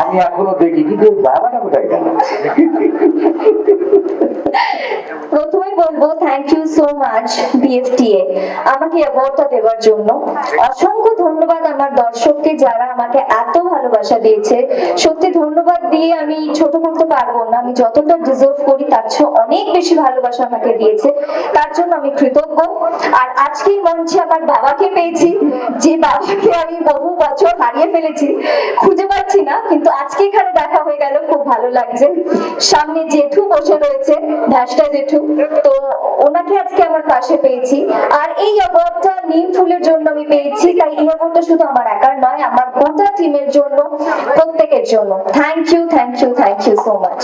আমি এখনও দেখি, কিন্তু বাবাটা কোথায় গেল? প্রথমে বলব thank you so much BFTA আমাকে অ্যাওয়ার্ডটা দেওয়ার জন্য। অসংখ্য ধন্যবাদ আমার দর্শককে যারা আমাকে এত ভালোবাসা দিয়েছে। সত্যি ধন্যবাদ দিয়ে আমি ছোট করতে পারব না, আমি যতটা ডিজার্ভ করি, তার চেয়ে অনেক বেশি ভালোবাসা আমাকে দিয়েছে। তার জন্য আমি কৃতজ্ঞ। আর আজকের মঞ্চে আমার বাবাকে পেয়েছি, যে বাবাকে আমি বহু বছর হারিয়ে ফেলেছি। খুঁজে পাচ্ছি না, কিন্তু আজকে এখানে দেখা হয়ে গেল, খুব ভালো লাগছে। সামনে জেঠু বসে রয়েছে ঢাসটা জেঠু। তো ওনাকে আজকে আমার পাশে পেয়েছি। আর এই অ্যাওয়ার্ডটা নিম ফুলের জন্য আমি পেয়েছি, তাই এই অ্যাওয়ার্ডটা শুধু আমার একার নয়, আমার গোটা টিমের জন্য, প্রত্যেকের জন্য। Thank you thank you thank you so much